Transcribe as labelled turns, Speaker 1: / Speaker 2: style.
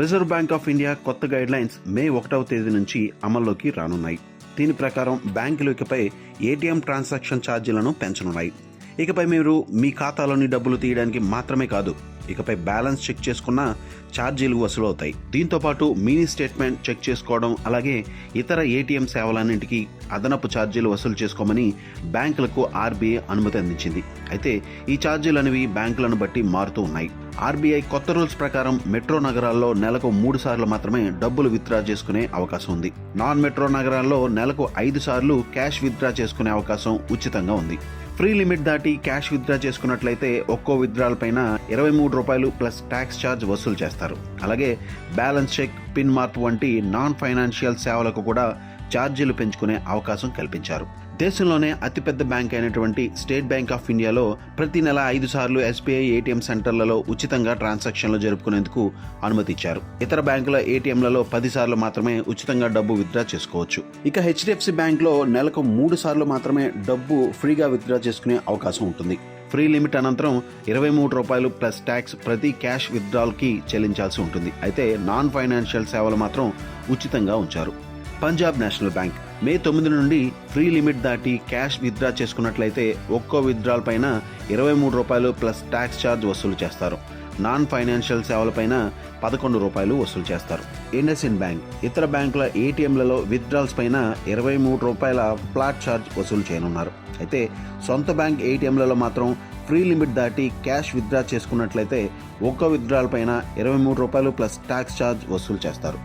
Speaker 1: Reserve bank of India కొత్త guidelines May ఒకటవ తేదీ నుంచి అమల్లోకి రానున్నాయి. దీని ప్రకారం బ్యాంకులు ఇకపై ఏటీఎం ట్రాన్సాక్షన్ ఛార్జీలను పెంచనున్నాయి. ఇకపై మీరు మీ ఖాతాలోని డబ్బులు తీయడానికి మాత్రమే కాదు ఇకపై బ్యాలెన్స్ చెక్ చేసుకున్న ఛార్జీలు వసూలు అవుతాయి దీంతో పాటు మినీ స్టేట్మెంట్ చెక్ చేసుకోవడం అలాగే ఇతర ఏటీఎం సేవలన్నింటికి అదనపు ఛార్జీలు వసూలు చేసుకోమని బ్యాంకులకు ఆర్బీఐ అనుమతి అందించింది. అయితే ఈ ఛార్జీలు అనేవి బ్యాంకులను బట్టి మారుతూ ఉన్నాయి. ఆర్బీఐ కొత్త రూల్స్ ప్రకారం మెట్రో నగరాల్లో నెలకు మూడు సార్లు మాత్రమే డబ్బులు విత్డ్రా చేసుకునే అవకాశం ఉంది. నాన్ మెట్రో నగరాల్లో నెలకు ఐదు సార్లు క్యాష్ విత్డ్రా చేసుకునే అవకాశం ఉచితంగా ఉంది. ఫ్రీ లిమిట్ దాటి క్యాష్ విత్డ్రా చేసుకున్నట్లయితే ఒక్కో విత్డ్రాల పైన ఇరవై మూడు రూపాయలు ప్లస్ ట్యాక్స్ ఛార్జ్ వసూలు చేస్తారు. అలాగే బ్యాలెన్స్ చెక్ పిన్ మార్క్ వంటి నాన్ ఫైనాన్షియల్ సేవలకు కూడా ఛార్జీలు పెంచుకునే అవకాశం కల్పించారు. దేశంలోనే అతిపెద్ద బ్యాంక్ అయినటువంటి స్టేట్ బ్యాంక్ ఆఫ్ ఇండియాలో ప్రతి నెల ఐదు సార్లు ఎస్బీఐ ఏటీఎం సెంటర్లలో ఉచితంగా ట్రాన్సాక్షన్లు జరుపుకునేందుకు అనుమతిచ్చారు. ఇతర బ్యాంకుల ఏటీఎంలలో పది సార్లు మాత్రమే ఉచితంగా డబ్బు విత్డ్రా చేసుకోవచ్చు. ఇక హెచ్డిఎఫ్సి బ్యాంక్లో నెలకు మూడు సార్లు మాత్రమే డబ్బు ఫ్రీగా విత్డ్రా చేసుకునే అవకాశం ఉంటుంది. ఫ్రీ లిమిట్ అనంతరం ఇరవై మూడు రూపాయలు ప్లస్ ట్యాక్స్ ప్రతి క్యాష్ విత్డ్రాల్కి చెల్లించాల్సి ఉంటుంది. అయితే నాన్ ఫైనాన్షియల్ సేవలు మాత్రం ఉచితంగా ఉంచారు. పంజాబ్ నేషనల్ బ్యాంక్ మే తొమ్మిది నుండి ఫ్రీ లిమిట్ దాటి క్యాష్ విత్డ్రా చేసుకున్నట్లయితే ఒక్కో విత్డ్రాల్ పైన ఇరవై మూడు రూపాయలు ప్లస్ ట్యాక్స్ ఛార్జ్ వసూలు చేస్తారు. నాన్ ఫైనాన్షియల్ సేవలపైన పదకొండు రూపాయలు వసూలు చేస్తారు. ఇండస్ఇన్ బ్యాంక్ ఇతర బ్యాంకుల ఏటీఎంలలో విత్డ్రాల్స్ పైన ఇరవై మూడు రూపాయల ఫ్లాట్ ఛార్జ్ వసూలు చేయనున్నారు. అయితే సొంత బ్యాంక్ ఏటీఎంలలో మాత్రం ఫ్రీ లిమిట్ దాటి క్యాష్ విత్డ్రా చేసుకున్నట్లయితే ఒక్కో విత్డ్రాల్ పైన ఇరవై మూడు రూపాయలు ప్లస్ ట్యాక్స్ ఛార్జ్ వసూలు చేస్తారు.